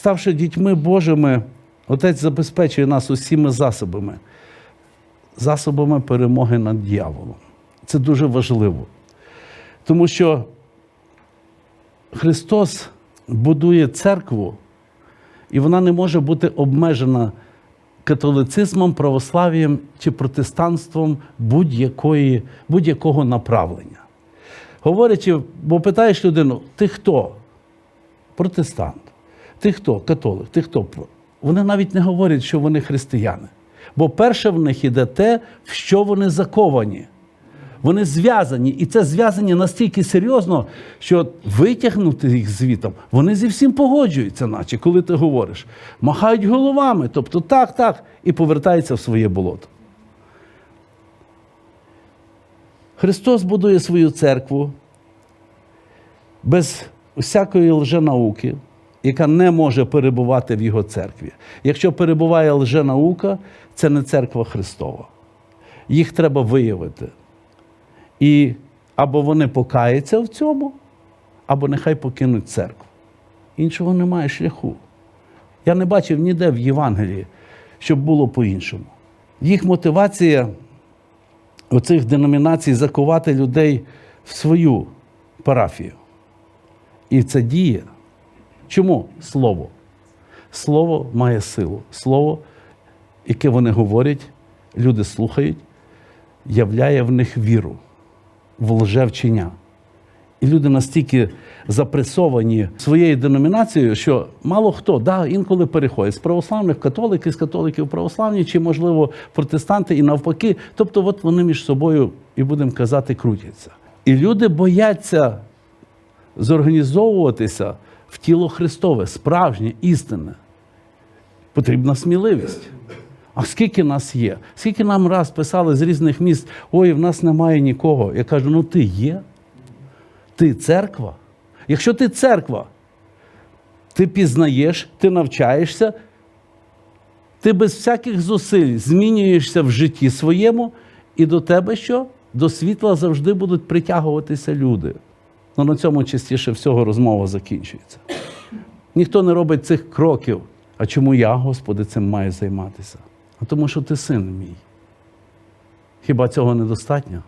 ставши дітьми Божими, Отець забезпечує нас усіма засобами, засобами перемоги над дьяволом. Це дуже важливо. Тому що Христос будує церкву, і вона не може бути обмежена католицизмом, православ'ям чи протестанством будь-якого направлення. Говорячи, бо питаєш людину, ти хто? Протестант. Ти хто? Католик, ти хто? Вони навіть не говорять, що вони християни. Бо перше в них іде те, в що вони заковані. Вони зв'язані, і це зв'язані настільки серйозно, що витягнути їх звітом, вони зі всім погоджуються, наче коли ти говориш. Махають головами, тобто так, так, і повертаються в своє болото. Христос будує свою церкву без усякої лженауки, яка не може перебувати в його церкві. Якщо перебуває лженаука, це не церква Христова. Їх треба виявити. І або вони покаються в цьому, або нехай покинуть церкву. Іншого немає шляху. Я не бачив ніде в Євангелії, щоб було по-іншому. Їх мотивація оцих деномінацій закувати людей в свою парафію. І це діє. Чому слово? Слово має силу. Слово, яке вони говорять, люди слухають, являє в них віру в лжевчення. І люди настільки запресовані своєю деномінацією, що мало хто да, інколи переходить з православних в католики, з католиків православні, чи, можливо, протестанти і навпаки. Тобто, от вони між собою, і будемо казати, крутяться. І люди бояться зорганізовуватися в тіло Христове, справжнє, істинне. Потрібна сміливість. А скільки нас є? Скільки нам раз писали з різних міст, ой, в нас немає нікого. Я кажу, ну ти є? Ти церква? Якщо ти церква, ти пізнаєш, ти навчаєшся, ти без всяких зусиль змінюєшся в житті своєму, і до тебе що? До світла завжди будуть притягуватися люди. Ну на цьому частіше всього розмова закінчується. Ніхто не робить цих кроків. А чому я, Господи, цим маю займатися? А тому що ти син мій. Хіба цього недостатньо?